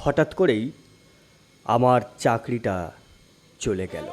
হঠাৎ করেই আমার চাকরিটা চলে গেল।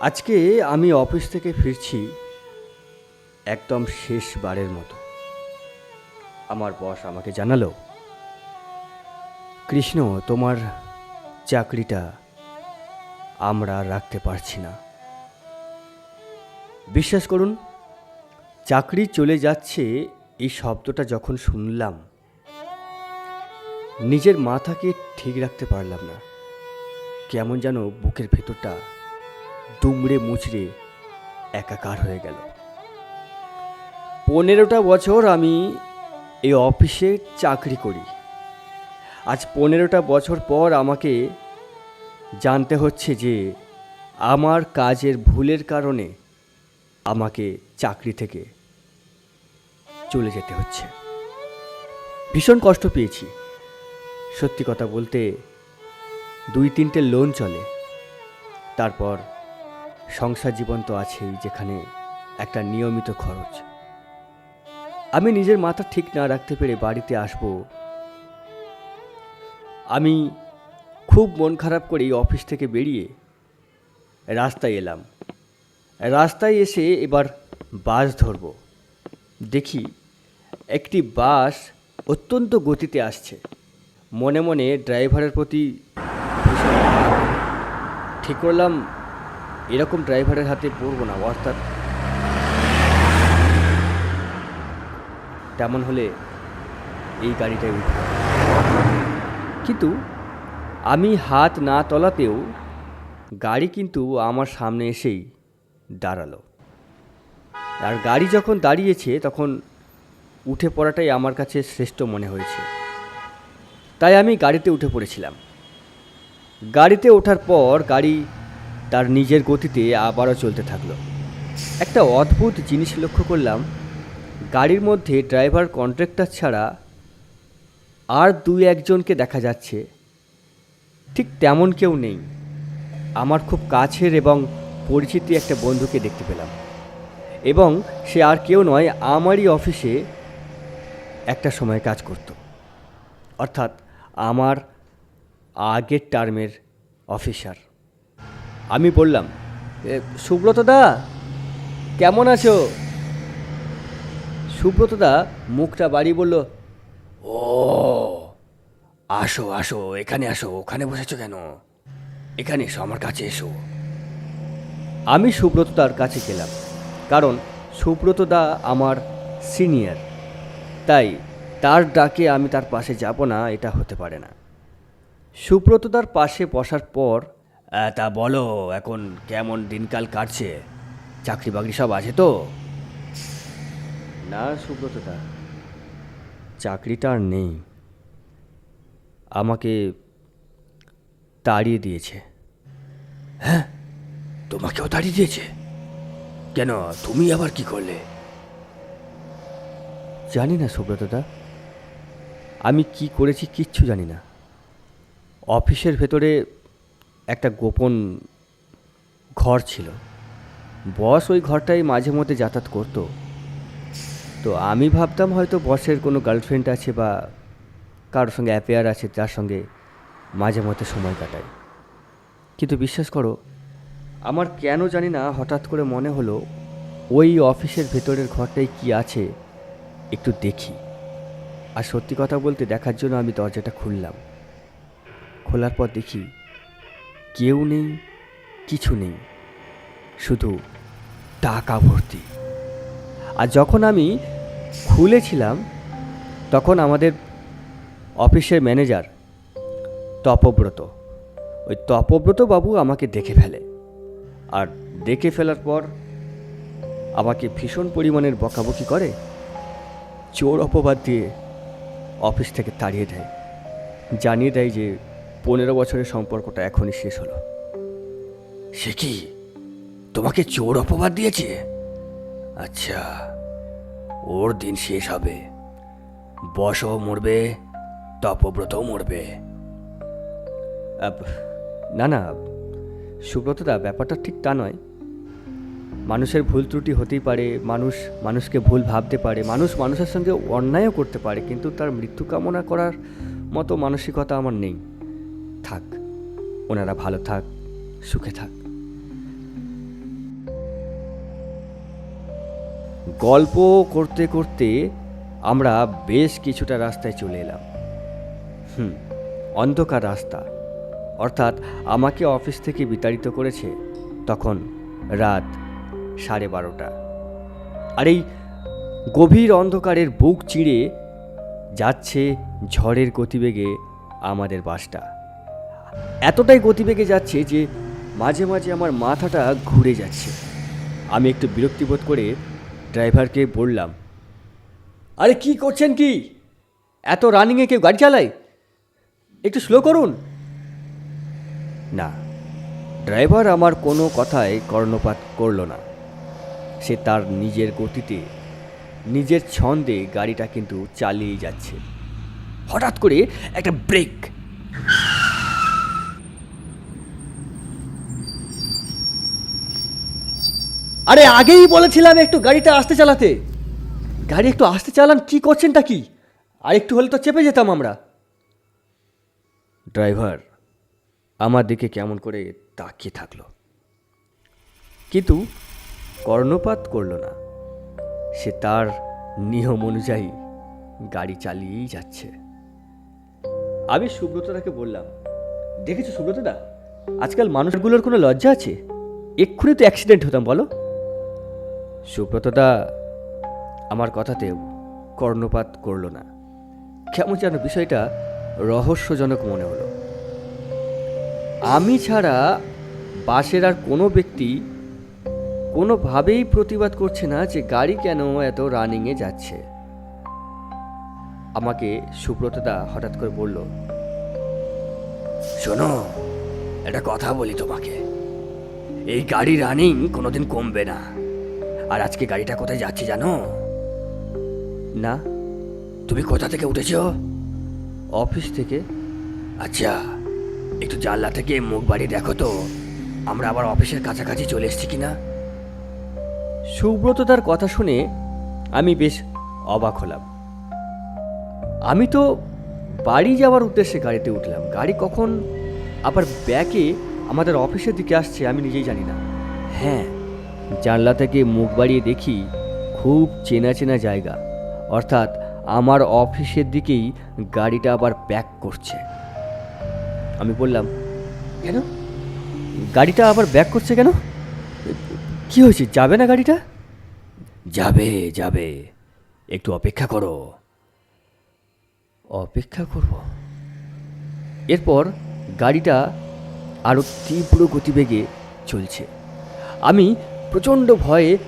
আজকে আমি অফিস থেকে ফিরছি একদম শেষবারের মতো। আমার বস আমাকে জানালো, কৃষ্ণ, তোমার চাকরিটা আমরা রাখতে পারছি না। বিশ্বাস করুন, চাকরি চলে যাচ্ছে এই শব্দটা যখন শুনলাম নিজের মাথাকে ঠিক রাখতে পারলাম না। কেমন যেন বুকের ভেতরটা দুমড়ে মুচড়ে একাকার হয়ে গেল। পনেরোটা বছর আমি এই অফিসে চাকরি করি। আজ পনেরোটা বছর পর আমাকে জানতে হচ্ছে যে আমার কাজের ভুলের কারণে আমাকে চাকরি থেকে চলে যেতে হচ্ছে। ভীষণ কষ্ট পেয়েছি। সত্যি কথা বলতে দুই তিনটে লোন চলে। তারপর সংসার জীবন তো আছেই, যেখানে একটা নিয়মিত খরচ। আমি নিজের মাথা ঠিক না রাখতে পেরে বাড়িতে আসব। আমি খুব মন খারাপ করে এই অফিস থেকে বেরিয়ে রাস্তায় এলাম। রাস্তায় এসে এবার বাস ধরব। দেখি একটি বাস অত্যন্ত গতিতে আসছে। মনে মনে ড্রাইভারের প্রতি ঠিক করলাম, এরকম ড্রাইভারের হাতে পড়ব না, অর্থাৎ তেমন হলে এই গাড়িটাই উঠব। কিন্তু আমি হাত না তলাতেও গাড়ি কিন্তু আমার সামনে এসেই দাঁড়াল। আর গাড়ি যখন দাঁড়িয়েছে, তখন উঠে পড়াটাই আমার কাছে শ্রেষ্ঠ মনে হয়েছে। তাই আমি গাড়িতে উঠে পড়েছিলাম। গাড়িতে ওঠার পর গাড়ি তার নিজের গতিতে আবারও চলতে থাকল। একটা অদ্ভুত জিনিস লক্ষ্য করলাম, গাড়ির মধ্যে ড্রাইভার কন্ট্রাক্টর ছাড়া আর দুই একজনকে দেখা যাচ্ছে। ঠিক তেমন কেউ নেই। আমার খুব কাছের এবং পরিচিতি একটা বন্ধুকে দেখতে পেলাম। এবং সে আর কেউ নয়, আমারই অফিসে একটা সময় কাজ করত। অর্থাৎ আমার আগের টার্মের অফিসার। আমি বললাম "এ, সুব্রত দা কেমন আছো? সুব্রত দা মুখটা বাড়ি বলল ও আসো আসো এখানে আসো ওখানে বসেছো কেন? এখানে এসো আমার কাছে এসো। আমি সুব্রত দার কাছে গেলাম কারণ সুব্রত দা আমার সিনিয়র তাই তার ডাকে আমি তার পাশে যাব না, এটা হতে পারে না। সুব্রতদার পাশে বসার পর তা বলো, এখন কেমন দিনকাল কাটছে? চাকরি বাকরি সব আছে তো? না সুব্রতদা চাকরিটা আর নেই। আমাকে তাড়িয়ে দিয়েছে। হ্যাঁ? তোমাকেও তাড়িয়ে দিয়েছে? কেন, তুমি আবার কি করলে? জানি না সুব্রতদা আমি কি করেছি কিচ্ছু জানি না। অফিসের ভেতরে একটা গোপন ঘর ছিল। বস ওই ঘরটাই মাঝে মধ্যে যাতায়াত করতো। তো আমি ভাবতাম হয়তো বসের কোনো গার্লফ্রেন্ড আছে বা কারোর সঙ্গে অ্যাফেয়ার আছে, যার সঙ্গে মাঝে মধ্যে সময় কাটায় কিন্তু বিশ্বাস করো, আমার কেন জানি না হঠাৎ করে মনে হলো, ওই অফিসের ভেতরের ঘরটায় কি আছে একটু দেখি। আর সত্যি কথা বলতে দেখার জন্য আমি দরজাটা খুললাম। খোলার পর দেখি কেউ নেই, কিছু নেই, শুধু টাকা ভর্তি। আর যখন আমি খুলেছিলাম, তখন আমাদের অফিসের ম্যানেজার তপব্রত, ওই তপব্রত বাবু আমাকে দেখে ফেলে। আর দেখে ফেলার পর আমাকে ভীষণ পরিমাণের বকাবকি করে, চোর অপবাদ দিয়ে অফিস থেকে তাড়িয়ে দেয়। জানিয়ে দেয় যে পনেরো বছরের সম্পর্কটা এখনই শেষ হলো। সে কি? তোমাকে চোর অপবাদ দিয়েছে? আচ্ছা ওর দিন শেষ হবে। বসও মরবে তপব্রতও মরবে। না না সুব্রতদা ব্যাপারটা ঠিক তা নয়। মানুষের ভুল ত্রুটি হতেই পারে, মানুষ, মানুষকে ভুল ভাবতে পারে, মানুষ মানুষের সঙ্গে অন্যায়ও করতে পারে, কিন্তু তার মৃত্যু কামনা করার মতো মানসিকতা আমার নেই। থাক, ওনারা ভালো থাক, সুখে থাক। গল্প করতে করতে আমরা বেশ কিছুটা রাস্তায় চলে এলাম। হুম, অন্ধকার রাস্তা। অর্থাৎ আমাকে অফিস থেকে বিতাড়িত করেছে তখন রাত সাড়ে বারোটা। আর এই গভীর অন্ধকারের বুক চিড়ে যাচ্ছে ঝড়ের গতিবেগে আমাদের বাসটা। এতটাই গতিবেগে যাচ্ছে যে মাঝে মাঝে আমার মাথাটা ঘুরে যাচ্ছে। আমি একটু বিরক্তিবোধ করে ড্রাইভারকে বললাম, আরে কি করছেন কি? এত রানিংয়ে কেউ গাড়ি চালায়? একটু স্লো করুন। না, ড্রাইভার আমার কোনো কথায় কর্ণপাত করল না। সে তার নিজের গতিতে, নিজের ছন্দে গাড়িটা কিন্তু চালিয়ে যাচ্ছে। হঠাৎ করে একটা ব্রেক। আরে, আগেই বলেছিলাম একটু গাড়িটা আস্তে চালাতে। গাড়ি একটু আস্তে চালান, কি করছেনটা কি? আর একটু হলে তো চেপে যেতাম আমরা। ড্রাইভার, আমার দিকে কেমন করে তাকিয়ে থাকল। কিন্তু কর্ণপাত করল না। সে তার নিয়ম অনুযায়ী গাড়ি চালিয়েই যাচ্ছে। আমি সুব্রতদাকে বললাম, দেখেছ সুব্রতদা? আজকাল মানুষগুলোর কোনো লজ্জা আছে? এক্ষুনি তো অ্যাক্সিডেন্ট হতাম, বলো? সুব্রতদা আমার কথাতেও কর্ণপাত করল না। কেমন যেন বিষয়টা রহস্যজনক মনে হলো। আমি ছাড়া বাসের আর কোনো ব্যক্তি কোনোভাবেই প্রতিবাদ করছে না যে গাড়ি কেন এত রানিংয়ে যাচ্ছে। আমাকে সুব্রতদা হঠাৎ করে বলল, শোনো, একটা কথা বলি তোমাকে। এই গাড়ি রানিং কোনোদিন কমবে না। আর আজকে গাড়িটা কোথায় যাচ্ছে জানো? না। তুমি কোথা থেকে উঠেছ? অফিস থেকে। আচ্ছা একটু জানলা থেকে মুখ বাড়ি দেখো তো। আমরা আবার অফিসের কাছাকাছি চলে এসেছি কিনা? সুব্রত তার কথা শুনে আমি বেশ অবাক হলাম। আমি তো বাড়ি যাওয়ার উদ্দেশ্যে গাড়িতে উঠলাম। গাড়ি কখন আবার ব্যাকে আমাদের অফিসের দিকে আসছে আমি নিজেই জানি না। হ্যাঁ জানলা থেকে মুখ বাড়িয়ে দেখি খুব চেনা চেনা জায়গা। অর্থাৎ আমার অফিসের দিকেই গাড়িটা আবার ব্যাক করছে। আমি বললাম, কেন? গাড়িটা আবার ব্যাক করছে কেন? কি হয়েছে? যাবে না গাড়িটা? যাবে যাবে। একটু অপেক্ষা করো। অপেক্ষা করব। এরপর গাড়িটা আরও তীব্র গতিবেগে চলছে। আমি প্রচণ্ড ভয়ে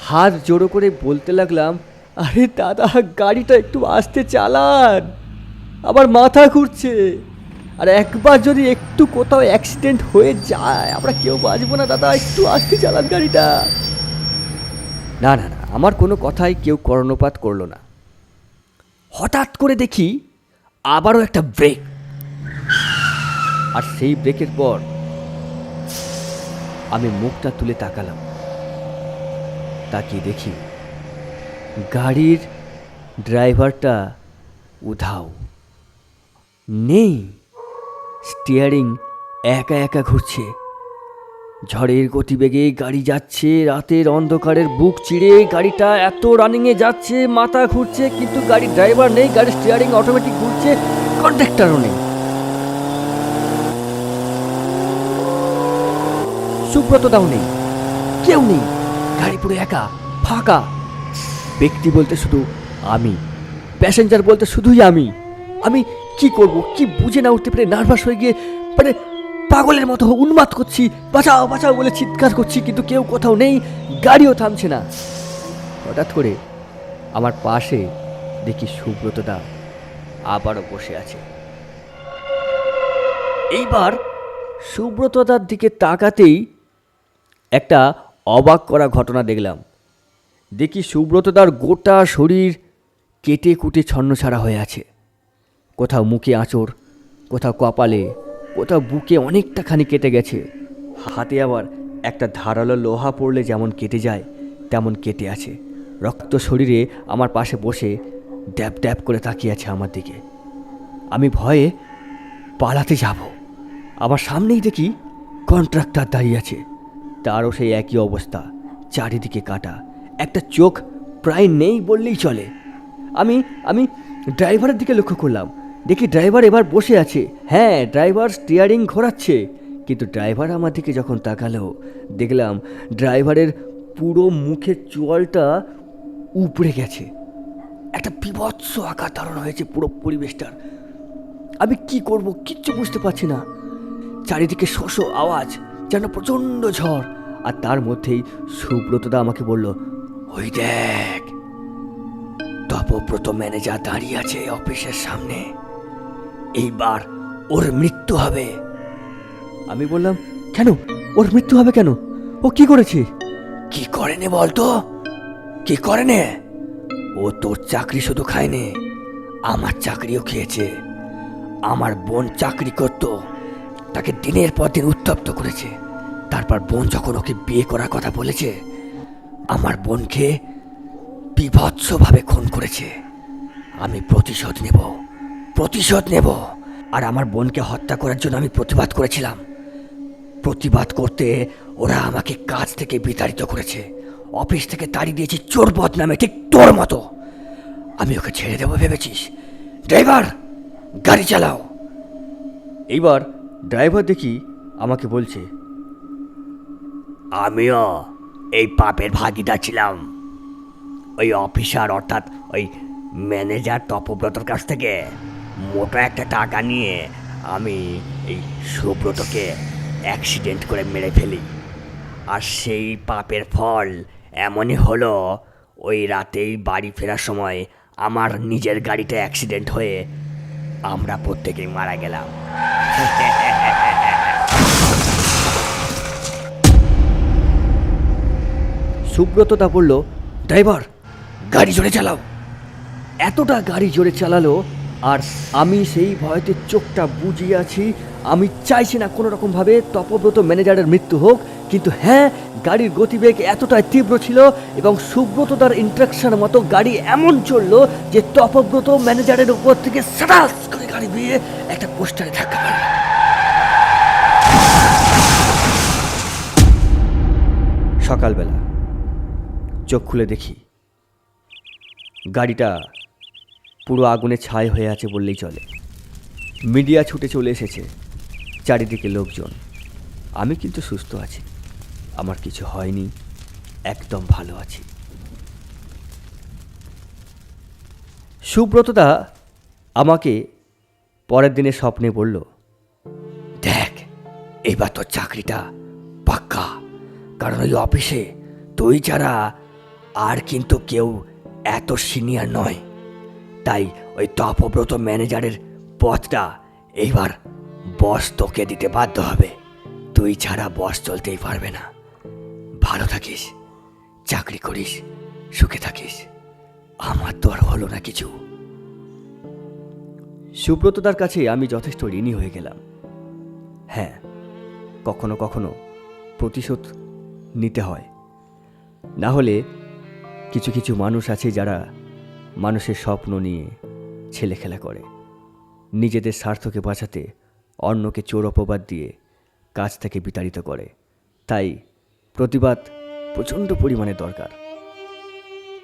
হাত জোড়ো করে বলতে লাগলাম, আরে দাদা, গাড়িটা একটু আস্তে চালান। আবার মাথা ঘুরছে। আর একবার যদি একটু কোথাও অ্যাক্সিডেন্ট হয়ে যায়, আমরা কেউ বাঁচবো না দাদা, একটু আস্তে চালান গাড়িটা। না না না, আমার কোনো কথাই কেউ কর্ণপাত করল না। হঠাৎ করে দেখি আবারও একটা ব্রেক আর সেই ব্রেকের পর আমি মুখটা তুলে তাকালাম। তাকিয়ে দেখি গাড়ির ড্রাইভারটা উধাও। নেই। স্টিয়ারিং একা একা ঘুরছে। ঝড়ের গতিবেগে গাড়ি যাচ্ছে, রাতের অন্ধকারের বুক চিড়ে গাড়িটা এত রানিংয়ে যাচ্ছে, মাথা ঘুরছে, কিন্তু গাড়ির ড্রাইভার নেই, গাড়ির স্টিয়ারিং অটোমেটিক ঘুরছে কন্ট্রাক্টারও নেই। সুব্রতদাও নেই, কেউ নেই, গাড়ি পুরো একা, ফাঁকা। ব্যক্তি বলতে শুধু আমি প্যাসেঞ্জার বলতে শুধুই আমি। আমি কি করব? কি বুঝে না উঠতে পেরে নার্ভাস হয়ে গিয়ে মানে পাগলের মতো উন্মাদ করছি। বাঁচাও বাঁচাও বলে চিৎকার করছি, কিন্তু কেউ কোথাও নেই, গাড়িও থামছে না। হঠাৎ করে আমার পাশে দেখি সুব্রতদা আবারও বসে আছে। এইবার সুব্রতদার দিকে তাকাতেই একটা অবাক করা ঘটনা দেখলাম। দেখি সুব্রতদার গোটা শরীর কেটে কুটে ছন্নছাড়া হয়ে আছে। কোথাও মুখে আঁচড়, কোথাও কপালে, কোথাও বুকে অনেকটা খানি কেটে গেছে। হাতে আবার একটা ধারালো লোহা পড়লে যেমন কেটে যায়, তেমন কেটে আছে। রক্ত শরীরে আমার পাশে বসে ড্যাব ড্যাব করে তাকিয়ে আছে আমার দিকে। আমি ভয়ে পালাতে যাব। আমার সামনেই দেখি কন্ট্রাক্টর দাঁড়িয়ে আছে। তারও সেই একই অবস্থা, চারিদিকে কাটা। একটা চোখ প্রায় নেই বললেই চলে। আমি আমি ড্রাইভারের দিকে লক্ষ্য করলাম। দেখি ড্রাইভার এবার বসে আছে। হ্যাঁ ড্রাইভার স্টিয়ারিং ঘোরাচ্ছে। কিন্তু ড্রাইভার আমার দিকে যখন তাকালো, দেখলাম ড্রাইভারের পুরো মুখের চোয়ালটা উপড়ে গেছে। একটা বিভৎস আকার ধারণ হয়েছে পুরো পরিবেশটার। আমি কি করব কিচ্ছু বুঝতে পারছি না। চারিদিকে শোষ আওয়াজ, যেন প্রচণ্ড ঝড়। আর তার মধ্যেই সুব্রতদা আমাকে বলল, ওই দেখ তপব্রত ম্যানেজার দাঁড়িয়ে আছে অফিসের সামনে। এইবার ওর মৃত্যু হবে। আমি বললাম, কেন? ওর মৃত্যু হবে কেন? ও কি করেছে? কি করেনি বলতো? কি করেনি? ও তোর চাকরি শুধু খায়নি, আমার চাকরিও খেয়েছে। আমার বোন চাকরি করত, তাকে দিনের পর দিন উত্তপ্ত করেছে। তারপর বোন যখন ওকে বিয়ে করার কথা বলেছে, আমার বোনকে বিভৎসভাবে খুন করেছে। আমি প্রতিশোধ নেব। প্রতিশোধ নেব। আর আমার বোনকে হত্যা করার জন্য আমি প্রতিবাদ করেছিলাম। প্রতিবাদ করতে ওরা আমাকে কাজ থেকে বিতাড়িত করেছে। অফিস থেকে তাড়ি দিয়েছি চোর বদনামে, ঠিক তোর মতো। আমি ওকে ছেড়ে দেবো ভেবেছিস। ড্রাইভার, গাড়ি চালাও। এইবার ড্রাইভার দেখি আমাকে বলছে, আমিও এই পাপের ভাগিদার ছিলাম। ওই অফিসার অর্থাৎ ওই ম্যানেজার তপব্রতর কাছ থেকে। মোটা একটা টাকা নিয়ে আমি এই সুব্রতকে অ্যাক্সিডেন্ট করে মেরে ফেলি। আর সেই পাপের ফল এমনই হলো, ওই রাতেই বাড়ি ফেরার সময় আমার নিজের গাড়িটা অ্যাক্সিডেন্ট হয়ে আমরা প্রত্যেকেই মারা গেলাম। সুব্রত তা বলল, ড্রাইভার, গাড়ি জোরে চালাও। এতটা গাড়ি জোরে চালালো আর আমি সেই ভয়তে চোখটা বুঝিয়ে আছি। আমি চাইছি না কোনো রকমভাবে তপব্রত ম্যানেজারের মৃত্যু হোক, কিন্তু হ্যাঁ গাড়ির গতিবেগ এতটাই তীব্র ছিল এবং সুব্রত তার ইন্ট্রাকশন মতো গাড়ি এমন চলল যে তপব্রত ম্যানেজারের উপর থেকে সাটাস করে গাড়ি দিয়ে একটা পোস্টারে মারে। সকালবেলা চোখ খুলে দেখি, গাড়িটা পুরো আগুনে ছাই হয়ে আছে বললেই চলে। মিডিয়া ছুটে চলে এসেছে চারিদিকে লোকজন। আমি কিন্তু সুস্থ আছি। আমার কিছু হয়নি, একদম ভালো আছি। সুব্রতদা আমাকে পরের দিনে স্বপ্নে বলল, দেখ, এবার তোর চাকরিটা পাক্কা। কারণ ওই অফিসে তুই ছাড়া আর কিন্তু কেউ এত সিনিয়র নয়। তাই ওই তপব্রত ম্যানেজারের পথটা এইবার বস তোকে দিতে বাধ্য হবে। তুই ছাড়া বস চলতেই পারবে না। ভালো থাকিস, চাকরি করিস, সুখে থাকিস। আমার তো আর হলো না কিছু। সুব্রতদার কাছে আমি যথেষ্ট ঋণী হয়ে গেলাম। হ্যাঁ কখনো কখনো প্রতিশোধ নিতে হয়। না হলে কিছু কিছু মানুষ আছে যারা মানুষের স্বপ্ন নিয়ে ছেলে খেলা করে। নিজেদের স্বার্থকে বাঁচাতে অন্যকে চোর অপবাদ দিয়ে কাজ থেকে বিতাড়িত করে। তাই প্রতিবাদ প্রচণ্ড পরিমাণে দরকার।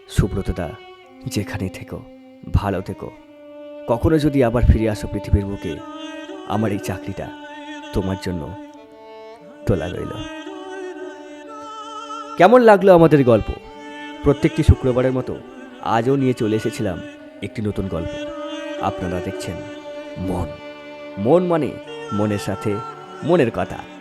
সুব্রতদা যেখানেই থেকো, ভালো থেকো। কখনো যদি আবার ফিরে আসো পৃথিবীর বুকে, আমার এই চাকরিটা তোমার জন্য তোলা রইল। কেমন লাগল আমাদের গল্প? প্রত্যেকটি শুক্রবারের মতো আজও নিয়ে চলে এসেছিলাম একটি নতুন গল্প। আপনারা দেখছেন মন। মন মানে মনের সাথে মনের কথা।